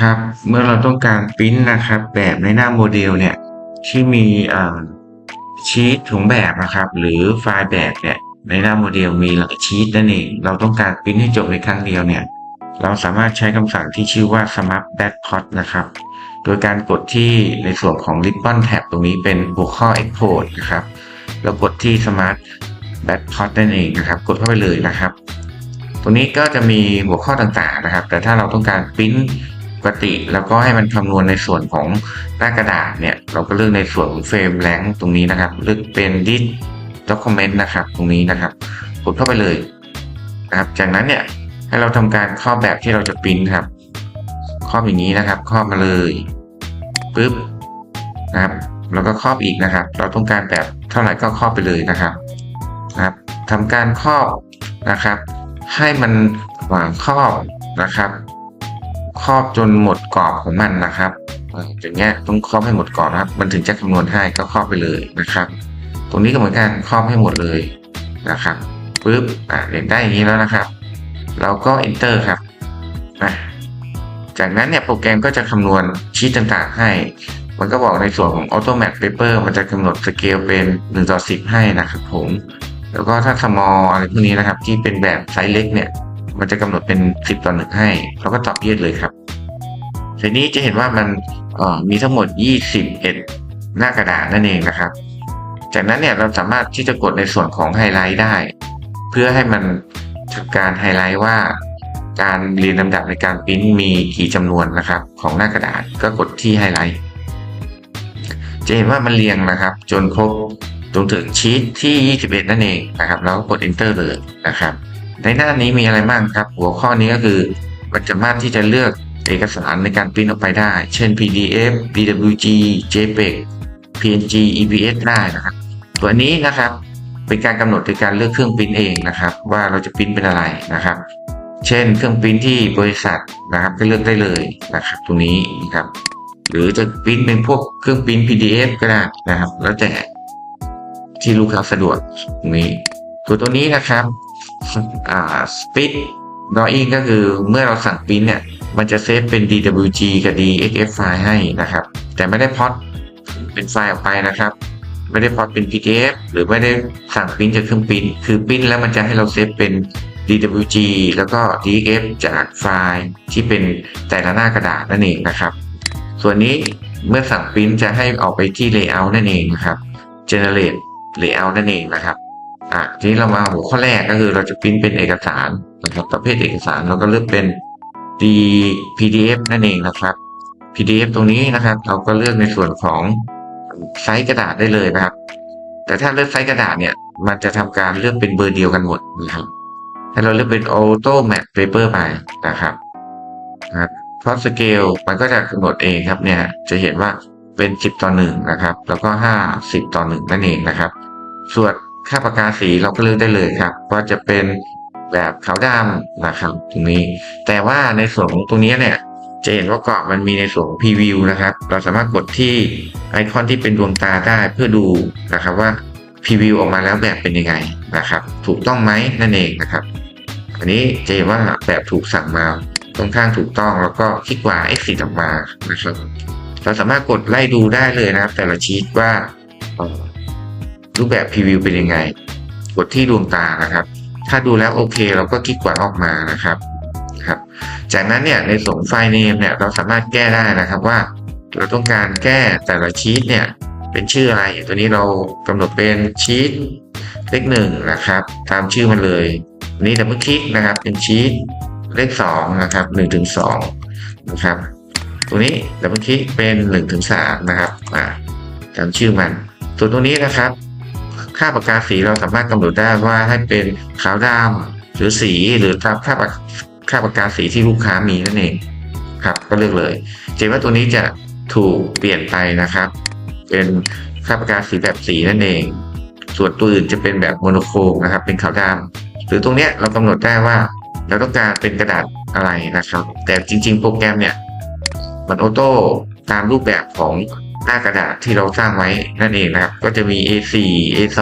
ครับ เมื่อเราต้องการปริ้นนะครับ แบบในหน้าโมเดลเนี่ย ที่มีชีตของแบบนะครับ หรือไฟล์แบบเนี่ยในหน้าโมเดลมีหลายชีตนั่นเองเราต้องการปริ้นให้จบในครั้งเดียวเนี่ย เราสามารถใช้คำสั่งที่ชื่อว่า smart backplot นะครับ โดยการกดที่ในส่วนของ ribbon tab ตรงนี้เป็นหัวข้อ export นะครับแล้วกดที่ smart backplot นั่นเองนะครับ กดเข้าไปเลยนะครับ ตรงนี้ก็จะมีหัวข้อต่างๆนะครับ แต่ถ้าเราต้องการปริ้น ปกติ แล้วก็ให้มันคำนวณในส่วนของหน้ากระดาษเนี่ย เราก็เลือกในส่วนของเฟรมแรงตรงนี้นะครับ เลือกเป็น dit document นะครับ ตรงนี้นะครับ กดเข้าไปเลยนะครับ จากนั้นเนี่ยให้เราทำการครอบแบบที่เราจะปริ้นครับ ครอบอย่างนี้นะครับครอบมาเลยปึ๊บนะครับแล้วก็ครอบอีกนะครับ เราต้องการแบบเท่าไหร่ก็ครอบไปเลยนะครับนะครับทำการครอบนะครับ ให้มันหวางครอบนะครับ ครอบจนหมดกรอบของมันนะครับอย่างเงี้ยต้องครอบให้หมดกรอบนะครับ มันถึงจะคำนวณให้ก็ครอบไปเลยนะครับ ตรงนี้ก็เหมือนกันครอบให้หมดเลยนะครับปึ๊บอ่าเห็นได้อย่างนี้แล้วนะครับ เราก็ enter ครับนะจากนั้นเนี่ยโปรแกรมก็จะคำนวณชีตต่างๆให้ มันก็บอกในส่วนของ Automat Paper มันจะกำหนดสเกลเป็น1ต่อ10 ให้นะครับผม แล้วก็ถ้า small อะไรพวกนี้นะครับ ที่เป็นแบบไซส์เล็กเนี่ย มันจะกำหนดเป็น 10ต่อ1ให้ เราก็ตอบเยสเลยครับทีนี้จะเห็นว่ามันมีทั้งหมด 21 หน้ากระดาษนั่นเองนะครับ จากนั้นเนี่ยเราสามารถที่จะกดในส่วนของไฮไลท์ได้ เพื่อให้มันทำการไฮไลท์ว่า การเรียนลำดับในการปริ้นมีกี่จำนวนนะครับ ของหน้ากระดาษก็กดที่ไฮไลท์จะเห็นว่ามันเรียงนะครับ จนครบจนถึงชีตที่ 21 นั่นเองนะครับ แล้วก็กด enter เลยนะครับ ในหน้านี้มีอะไรบ้างครับ หัวข้อนี้ก็คือมันสามารถที่จะเลือกเอกสารในการปริ้นออกไปได้ เช่น PDF PWG JPEG PNG EPS ได้นะครับ ตัวนี้นะครับเป็นการกำหนดในการเลือกเครื่องปริ้นเองนะครับ ว่าเราจะปริ้นเป็นอะไรนะครับ เช่น เครื่องปริ้นที่บริษัทนะครับก็เลือกได้เลยนะครับตรงนี้นะครับ หรือจะปริ้นเป็นพวกเครื่องปริ้น PDF ก็ได้นะครับ แล้วแต่ที่ลูกค้าสะดวกตรงนี้ตัวตัวนี้นะครับ อ่า Split Drawing ก็คือเมื่อเราสั่งปิ้นเนี่ยมันจะเซฟเป็น DWG กับ DXF ไฟล์ให้นะครับ แต่ไม่ได้พอดเป็นไฟล์ออกไปนะครับ ไม่ได้พอดเป็น PDF หรือไม่ได้สั่งปิ้นจากเครื่องปิ้นคือปิ้นแล้วมันจะให้เราเซฟเป็น DWG แล้วก็ DXF จากไฟล์ที่เป็นแต่ละหน้ากระดาษนั่นเองนะครับ ส่วนนี้เมื่อสั่งปิ้นจะให้ออกไปที่ Layout นั่นเองนะครับ Generate Layout นั่นเองนะครับ อะทีนี้เรามาหัวข้อแรกก็คือเราจะปริ้นเป็นเอกสารนะครับประเภทเอกสารเราก็เลือกเป็น D PDF นั่นเองนะครับ PDF ตรงนี้นะครับ เราก็เลือกในส่วนของไซส์กระดาษได้เลยนะครับ แต่ถ้าเลือกไซส์กระดาษเนี่ย มันจะทำการเลือกเป็นเบอร์เดียวกันหมดนะครับถ้าเราเลือกเป็น Auto Match Paper ไปนะครับนะครับเพราะสเกลมันก็จะกำหนดเองครับเนี่ย จะเห็นว่าเป็น 10 ต่อ1นะครับ แล้วก็ 50 ต่อ1นั่นเองนะครับ ส่วน ค่าปากกาสีเราก็เลือกได้เลยครับ ว่าจะเป็นแบบขาวดำนะครับตรงนี้ แต่ว่าในส่วนของตรงนี้เนี่ยจะเห็นว่ากรอบมันมีในส่วนของ preview นะครับ เราสามารถกดที่ไอคอนที่เป็นดวงตาได้เพื่อดูนะครับว่า preview ออกมาแล้วแบบเป็นยังไงนะครับ ถูกต้องไหมนั่นเองนะครับ อันนี้จะเห็นว่าแบบถูกสั่งมาค่อนข้างถูกต้องแล้วก็คลิกขวา exit ออกมานะครับ เราสามารถกดไล่ดูได้เลยนะครับ แต่ละชีตว่า รูปแบบ preview เป็นยังไง กดที่ดวงตานะครับ ถ้าดูแล้วโอเค เราก็คลิกขวาออกมานะครับครับ จากนั้นเนี่ยในส่วนไฟล์เนมเนี่ยเราสามารถแก้ได้นะครับว่า เราต้องการแก้แต่ละชีตเนี่ยเป็นชื่ออะไรตัวนี้เรากำหนดเป็นชีตเลขหนึ่งนะครับ ตามชื่อมันเลยนี้ดับเบิลคลิกนะครับ เป็นชีตเลขสองนะครับหนึ่งถึงสองนะครับตัวนี้ดับเบิลคลิกเป็นหนึ่งถึงสามนะครับอ่าตามชื่อมันส่วนตรงนี้นะครับ ค่าปากกาสีเราสามารถกำหนดได้ว่าให้เป็นขาวดำหรือสีหรือตามค่าปากค่าปากกาสีที่ลูกค้ามีนั่นเองครับก็เลือกเลยจะเห็นว่าตัวนี้จะถูกเปลี่ยนไปนะครับ เป็นค่าปากกาสีแบบสีนั่นเอง ส่วนตัวอื่นจะเป็นแบบโมโนโครมนะครับ เป็นขาวดำหรือตรงเนี้ยเรากำหนดได้ว่าเราต้องการเป็นกระดาษอะไรนะครับ แต่จริง ๆ โปรแกรมเนี่ยมันออโต้ตามรูปแบบของ หน้ากระดาษที่เราสร้างไว้นั่นเองนะครับ ก็จะมี A4 A2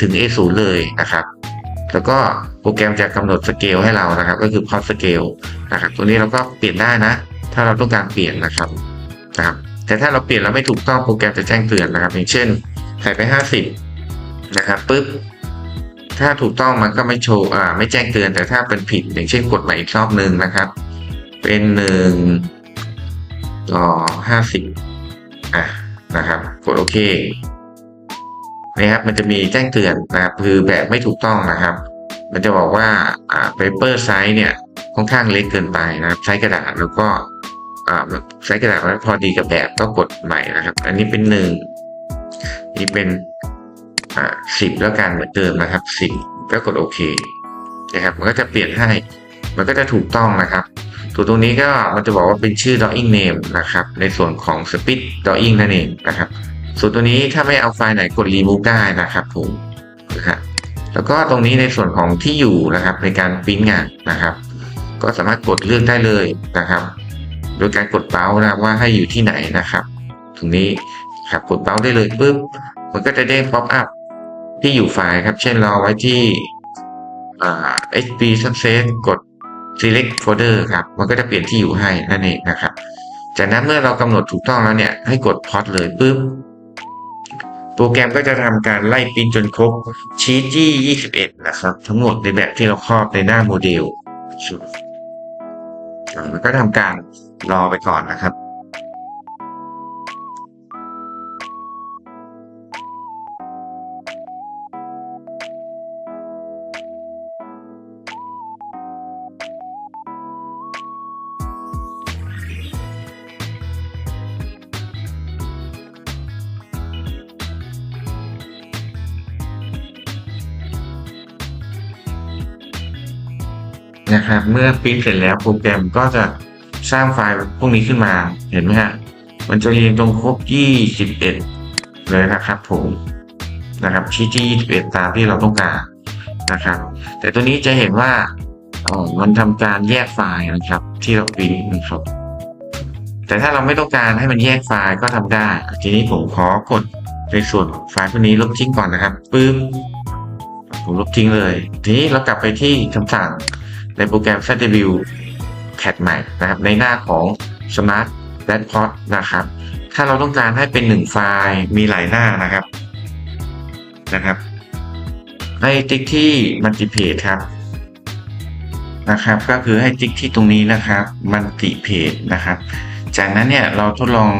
ถึง A0 เลยนะครับ แล้วก็โปรแกรมจะกำหนดสเกลให้เรานะครับ ก็คือพอสเกลนะครับตัวนี้เราก็เปลี่ยนได้นะ ถ้าเราต้องการเปลี่ยนนะครับนะครับ แต่ถ้าเราเปลี่ยนแล้วไม่ถูกต้องโปรแกรมจะแจ้งเตือนนะครับ อย่างเช่นใส่ไปห้าสิบนะครับปุ๊บถ้าถูกต้องมันก็ไม่โชว์อ่าไม่แจ้งเตือนแต่ถ้าเป็นผิด อย่างเช่นกดใหม่อีกรอบหนึ่งนะครับ เป็นหนึ่งต่อห้าสิบ อะนะครับกดโอเคนะครับมันจะมีแจ้งเตือนนะครับคือแบบไม่ถูกต้องนะครับ มันจะบอกว่าอ่า paper size เนี่ยค่อนข้างเล็กเกินไปนะครับใช้กระดาษแล้วก็อ่าใช้กระดาษไม่พอดีกับแบบก็กดใหม่นะครับ อันนี้เป็นหนึ่งนี่เป็นอ่าสิบแล้วกันเหมือนเดิมนะครับสิบก็กดโอเคนะครับ มันก็จะเปลี่ยนให้ มันก็จะถูกต้องนะครับ ตัวตรงนี้ก็มันจะบอกว่าเป็นชื่อ drawing name นะครับ ในส่วนของ speed drawing นั่นเองนะครับ ส่วนตัวนี้ถ้าไม่เอาไฟล์ไหนกด remove ได้นะครับผมนะครับแล้วก็ตรงนี้ในส่วนของที่อยู่นะครับในการปริ้นงานนะครับ ก็สามารถกดเลือกได้เลยนะครับ โดยการกดเป้านะว่าให้อยู่ที่ไหนนะครับ ตรงนี้ครับกดเป้าได้เลยปุ๊บมันก็จะเด้งป๊อปอัพที่อยู่ไฟล์ครับ เช่นเราไว้ที่อ่า hp success กด select folder ครับ มันก็จะเปลี่ยนที่อยู่ให้นั่นเองนะครับ จากนั้นเมื่อเรากำหนดถูกต้องแล้วเนี่ย ให้กดพอดเลยปุ๊บ โปรแกรมก็จะทำการไล่ปิ้นจนครบชีตที่ 21 นะครับ ทั้งหมดในแบบที่เราครอบในหน้าโมเดลมันก็ทำการรอไปก่อนนะครับ นะครับ เมื่อปริ้นเสร็จแล้วโปรแกรมก็จะสร้างไฟล์พวกนี้ขึ้นมาเห็นไหมฮะมันจะเรียงตรงครบ 21 เลยนะครับผมนะครับชี้ที่ 21 ตามที่เราต้องการนะครับ แต่ตัวนี้จะเห็นว่าออมันทำการแยกไฟล์นะครับ ที่เราปริ้นนะครับ แต่ถ้าเราไม่ต้องการให้มันแยกไฟล์ก็ทำได้ ทีนี้ผมขอกดในส่วนไฟล์พวกนี้ลบทิ้งก่อนนะครับปึ๊บผมลบทิ้งเลย ทีนี้เรากลับไปที่คำสั่ง ในโปรแกรม ZW Cat ใหม่นะครับ ในหน้าของ Smart Dashboard นะครับ ถ้าเราต้องการให้เป็นหนึ่งไฟล์มีหลายหน้านะครับนะครับ ให้ติ๊กที่ Multipage ครับนะครับ ก็คือให้ติ๊กที่ตรงนี้นะครับ Multipage นะครับ จากนั้นเนี่ยเราทดลอง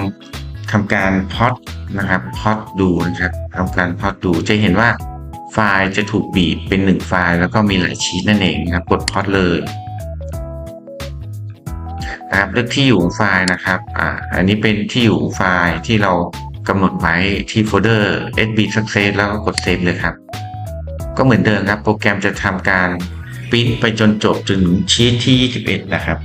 ทำการพอดนะครับพอดดูนะครับทำการพอดดูจะเห็นว่า ไฟล์จะถูกบีบเป็นหนึ่งไฟล์แล้วก็มีหลายชีตนั่นเองนะครับ กดพอดเลยนะครับเลือกที่อยู่ของไฟล์นะครับอ่าอันนี้เป็นที่อยู่ของไฟล์ที่เรากำหนดไว้ที่โฟลเดอร์ sb success แล้วก็กดเซฟเลยครับ ก็เหมือนเดิมครับ โปรแกรมจะทำการปริ้นไปจนจบจนถึงชีตที่ 21 นะครับ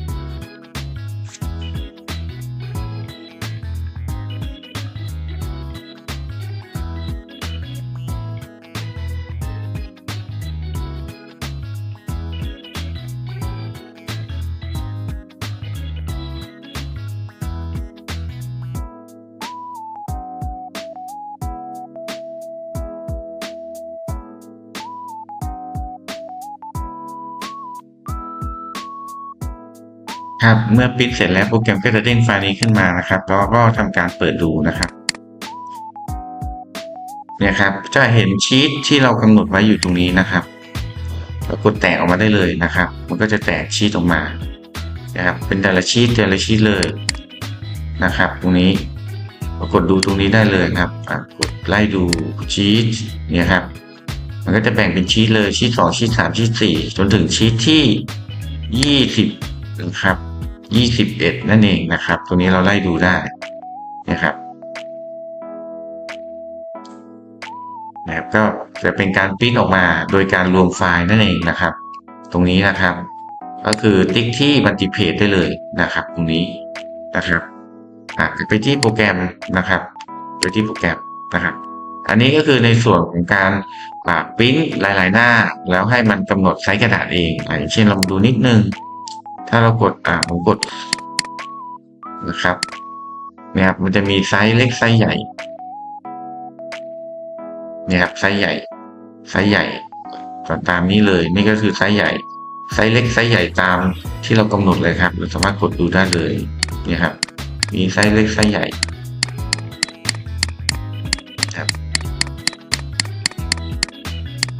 ครับเมื่อปริ้นเสร็จแล้วโปรแกรมก็จะเด้งไฟล์นี้ขึ้นมานะครับแล้วก็ทำการเปิดดูนะครับเนี่ยครับจะเห็นชีตที่เรากำหนดไว้อยู่ตรงนี้นะครับเรากดแตกออกมาได้เลยนะครับ มันก็จะแตกชีตออกมานะครับเป็นแต่ละชีตแต่ละชีตเลยนะครับ ตรงนี้กดดูตรงนี้ได้เลยครับกดไล่ดูชีตเนี่ยครับ มันก็จะแบ่งเป็นชีตเลยชีตสองชีตสามชีตสี่จนถึงชีตที่ยี่สิบนะครับ ยี่สิบเอ็ดนั่นเองนะครับ ตรงนี้เราไล่ดูได้นะครับนะครับก็จะเป็นการปริ้นออกมาโดยการรวมไฟล์นั่นเองนะครับ ตรงนี้นะครับ ก็คือติ๊กที่บันทิเพจได้เลยนะครับ ตรงนี้นะครับไปที่โปรแกรมนะครับ ไปที่โปรแกรมนะครับ อันนี้ก็คือในส่วนของการปริ้นหลาย ๆ หน้า แล้วให้มันกำหนดไซส์กระดาษเองอย่างเช่นเราดูนิดนึง ถ้าเรากดอ่าผมกดนะครับเนี่ยครับมันจะมีไซส์เล็กไซส์ใหญ่เนี่ยครับไซส์ใหญ่ไซส์ใหญ่ก็ตามนี้เลยนี่ก็คือไซส์ใหญ่ไซส์เล็กไซส์ใหญ่ตามที่เรากำหนดเลยครับเราสามารถกดดูได้เลยเนี่ยครับ มีไซส์เล็กไซส์ใหญ่ครับ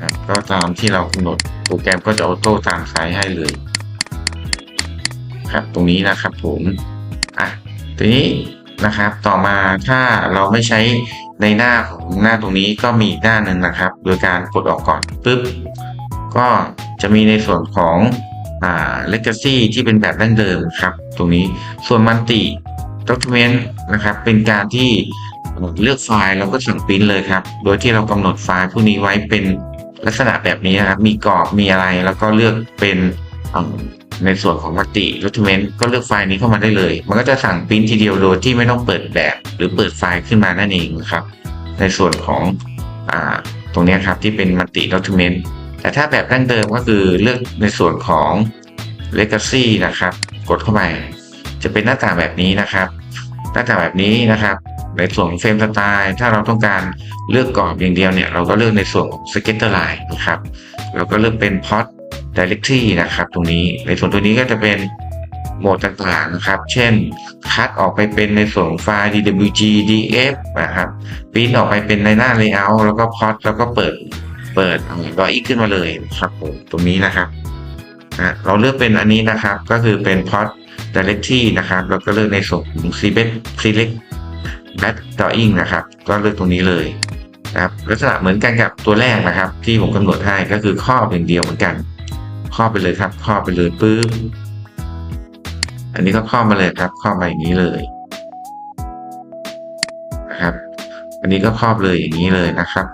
ครับก็ตามที่เรากำหนดโปรแกรมก็จะออโต้ตามไซส์ให้เลย ครับตรงนี้นะครับผมอะทีนี้นะครับต่อมาถ้าเราไม่ใช้ในหน้าของหน้าตรงนี้ก็มีอีกหน้าหนึ่งนะครับ โดยการกดออกก่อนปุ๊บก็จะมีในส่วนของอ่า legacy ที่เป็นแบบดั้งเดิมครับ ตรงนี้ส่วน multi document นะครับเป็นการที่เลือกไฟล์แล้วก็สั่งปริ้นเลยครับ โดยที่เรากำหนดไฟล์พวกนี้ไว้เป็นลักษณะแบบนี้นะครับ มีกรอบมีอะไรแล้วก็เลือกเป็น ในส่วนของมัลติด็อกิเมนต์ก็เลือกไฟล์นี้เข้ามาได้เลย มันก็จะสั่งปริ้นทีเดียวโดยที่ไม่ต้องเปิดแบบหรือเปิดไฟล์ขึ้นมานั่นเองนะครับ ในส่วนของอตรงนี้ครับที่เป็นมัลติด็อกิเมนต์แต่ถ้าแบบดั้งเดิมก็คือเลือกในส่วนของ Legacy นะครับ กดเข้าไป จะเป็นหน้าต่างแบบนี้นะครับ หน้าต่างแบบนี้นะครับ ในส่วนของเฟรมสไตล์ถ้าเราต้องการเลือกกรอบอย่างเดียวเนี่ย เราก็เลือกในส่วนของ Scatter Line นะครับแล้วก็เลือกเป็น Pot Directory นะครับ ตรงนี้ในส่วนตัวนี้ก็จะเป็นโหมดต่างๆนะครับ เช่น คัดออกไปเป็นในส่วนของไฟล์ DWG DF นะครับปริ้นออกไปเป็นในหน้า Layout แล้วก็ Pot แล้วก็เปิดเปิดรอยอีกขึ้นมาเลยครับผมตรงนี้นะครับนะเราเลือกเป็นอันนี้นะครับ ก็คือเป็น Pot Directory นะครับ แล้วก็เลือกในส่วนของ Select Select Back Drawing นะครับ ก็เลือกตรงนี้เลยนะครับลักษณะเหมือนกันกับตัวแรกนะครับ ที่ผมกำหนดให้ก็คือครอบอย่างเดียวเหมือนกัน ครอบไปเลยครับ ครอบไปเลยปึ๊บ อันนี้ก็ครอบมาเลยครับ ครอบมาอย่างนี้เลยนะครับ อันนี้ก็ครอบเลยอย่างนี้เลยนะครับ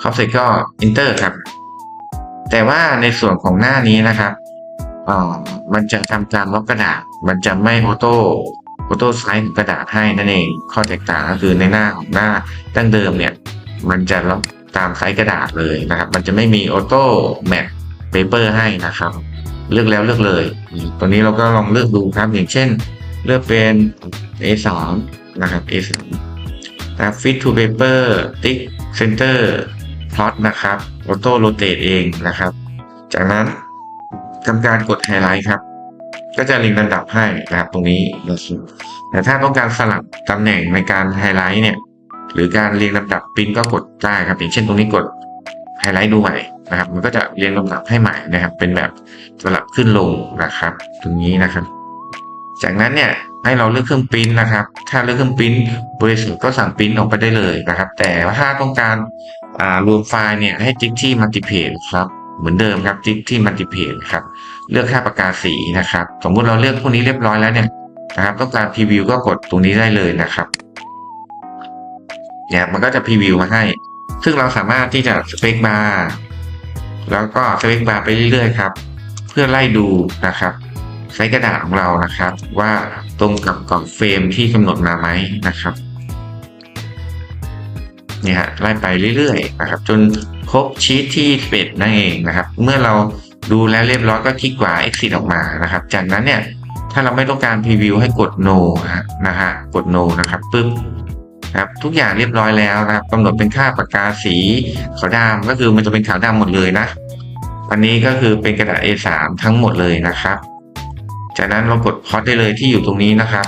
ครอบเสร็จก็ enter ครับ แต่ว่าในส่วนของหน้านี้นะครับอ่ามันจะทำการล็อกกระดาษ มันจะไม่ออโต้ออโต้ไซส์กระดาษให้นั่นเอง ข้อแตกต่างก็คือในหน้าของหน้าดั้งเดิมเนี่ย มันจะล็อก ตามไซส์กระดาษเลยนะครับ มันจะไม่มีออโต้แมทเปเปอร์ให้นะครับ เลือกแล้วเลือกเลยตรงนี้เราก็ลองเลือกดูครับอย่างเช่น เลือกเป็น A3 นะครับ A3 นะครับ Fit to Paper Tick Center Plot นะครับ Auto Rotate เองนะครับ จากนั้นทำการกดไฮไลท์ครับ ก็จะเรียงลำดับให้นะครับตรงนี้นะครับแต่ถ้าต้องการสลับตำแหน่งในการไฮไลท์เนี่ย หรือการเรียงลำดับปริ้นก็กดได้ครับอย่างเช่นตรงนี้กดไฮไลท์ดูใหม่นะครับ มันก็จะเรียงลำดับให้ใหม่นะครับ เป็นแบบสลับขึ้นลงนะครับ ตรงนี้นะครับ จากนั้นเนี่ยให้เราเลือกเครื่องปริ้นนะครับ ถ้าเลือกเครื่องปริ้นบริษัทก็สั่งปริ้นออกไปได้เลยนะครับ แต่ถ้าต้องการรวมไฟล์เนี่ยให้จิ๊กที่มัลติเพจครับเหมือนเดิมครับจิ๊กที่มัลติเพจครับเลือกค่าปากกาสีนะครับ สมมุติเราเลือกพวกนี้เรียบร้อยแล้วเนี่ยนะครับ ต้องการพรีวิวก็กดตรงนี้ได้เลยนะครับ เนี่ยมันก็จะพรีวิวมาให้ ซึ่งเราสามารถที่จะสเปคบาร์แล้วก็สเปคบาร์ไปเรื่อยๆครับ เพื่อไล่ดูนะครับไซส์กระดาษของเรานะครับ ว่าตรงกับกล่องเฟรมที่กำหนดมาไหมนะครับเนี่ยฮะไล่ไปเรื่อยๆนะครับ จนครบชีทที่เป็ดนั่นเองนะครับ เมื่อเราดูแล้วเรียบร้อยก็คลิกขวา exit ออกมานะครับ จากนั้นเนี่ยถ้าเราไม่ต้องการพรีวิวให้กด no นะฮะกด no นะครับปึ๊บ ครับ ทุกอย่างเรียบร้อยแล้วนะครับกำหนดเป็นค่าปากกาสีขาวดำก็คือมันจะเป็นขาวดำหมดเลยนะ อันนี้ก็คือเป็นกระดาษ A3 ทั้งหมดเลยนะครับ จากนั้นเรากดพอดได้เลยที่อยู่ตรงนี้นะครับ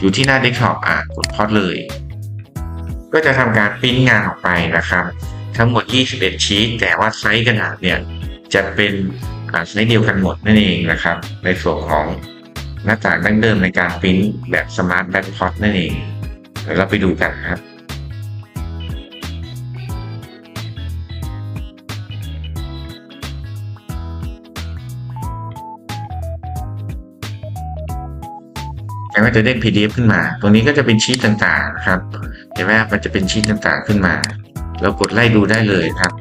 อยู่ที่หน้าเดสก์ท็อปอะกดพอดเลย ก็จะทำการปริ้นงานออกไปนะครับ ทั้งหมด 21 ชีตแต่ว่าไซส์กระดาษเนี่ยจะเป็นไซส์เดียวกันหมดนั่นเองนะครับ ในส่วนของหน้าต่างดั้งเดิมในการปริ้นแบบสมาร์ทแบ็คพอดนั่นเอง เดี๋ยวเราไปดูกันครับแล้วก็จะได้ PDF ขึ้นมา ตรงนี้ก็จะเป็นชีตต่างๆนะครับ เห็นไหมมันจะเป็นชีตต่างๆขึ้นมา เรากดไล่ดูได้เลยครับ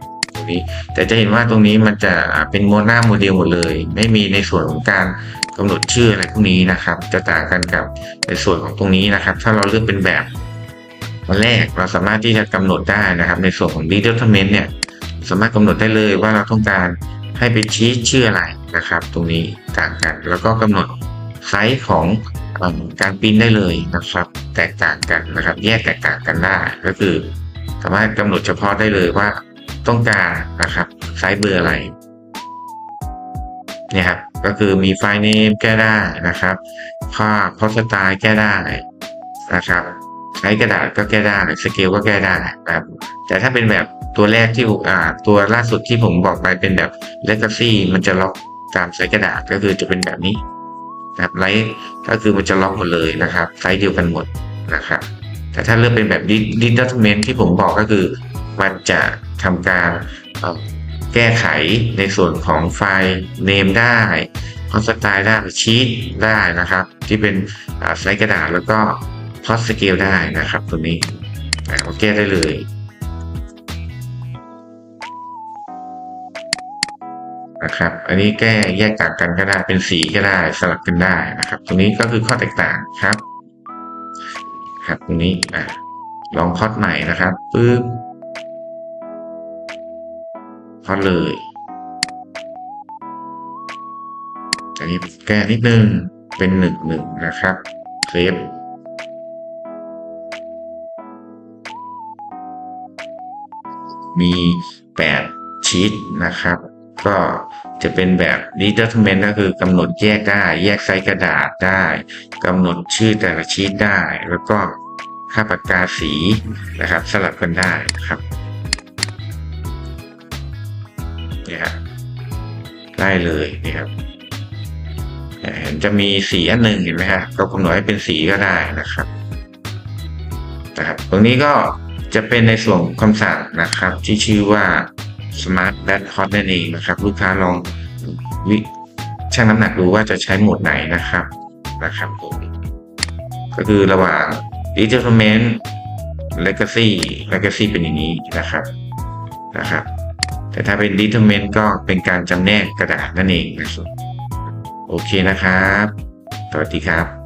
รงนี้ แต่จะเห็นว่าตรงนี้มันจะเป็นโมนาโมเดลหมดเลย ไม่มีในส่วนของการกำหนดชื่ออะไรพวกนี้นะครับ จะต่างกันกับในส่วนของตรงนี้นะครับ ถ้าเราเลือกเป็นแบบวันแรกเราสามารถที่จะกำหนดได้นะครับ ในส่วนของ Development เนี่ย สามารถกำหนดได้เลยว่าเราต้องการให้ไปชี้ชื่ออะไรนะครับ ตรงนี้ต่างกัน แล้วก็กำหนดไซส์ของการปริ้นได้เลยนะครับ แตกต่างกันนะครับ แยกแตกต่างกันได้ก็คือ สามารถกำหนดเฉพาะได้เลยว่า ต้องการนะครับไซส์เบอร์อะไรเนี่ยครับก็คือมีไฟล์เนมแก้ได้นะครับค่าคอสไตล์แก้ได้นะครับใช้กระดาษก็แก้ได้สเกลก็แก้ได้นะครับแต่ถ้าเป็นแบบตัวแรกที่อ่าตัวล่าสุดที่ผมบอกไปเป็นแบบ Legacy มันจะล็อกตามไซส์กระดาษก็คือจะเป็นแบบนี้นะครับไลท์ก็คือมันจะล็อกหมดเลยนะครับไซส์เดียวกันหมดนะครับแต่ถ้าเลือกเป็นแบบดิจิทัลเมนที่ผมบอกก็คือมันจะ ทำการแก้ไขในส่วนของไฟล์เนมได้คอสไตล์ได้ชีตได้นะครับ ที่เป็นอ่าไซส์กระดาษแล้วก็พอสสเกลได้นะครับ ตัวนี้อ่าแก้ได้เลยนะครับ อันนี้แก้แยกจากกันก็ได้เป็นสีก็ได้สลับกันได้นะครับ ตรงนี้ก็คือข้อแตกต่างครับ ครับตรงนี้อะลองพอดใหม่นะครับปึ๊บ พอดเลย อันนี้แก้นิดนึง เป็นหนึ่งหนึ่งนะครับเซฟมีแปดชีตนะครับ ก็จะเป็นแบบ determinant ก็คือกำหนดแยกได้ แยกไซส์กระดาษได้กำหนดชื่อแต่ละชีตได้ แล้วก็ค่าปากกาสีนะครับ สลับกันได้ครับ ได้เลยนี่ครับเห็นจะมีสีอันหนึ่งเห็นไหมฮะก็กำหนดให้เป็นสีก็ได้นะครับนะครับ ตรงนี้ก็จะเป็นในส่วนคำสั่งนะครับ ที่ชื่อว่า Smart b a t hot นั่นเองนะครับ ลูกค้าลองวิชั่งน้ำหนักดูว่าจะใช้โหมดไหนนะครับนะครับผมก็คือระหว่าง d e t e r m i n t Legacy Legacy เป็นอย่างนี้นะครับนะครับ แต่ถ้าเป็น Determinant ก็เป็นการจำแนกกระดาษนั่นเองนะครับ โอเคนะครับ สวัสดีครับ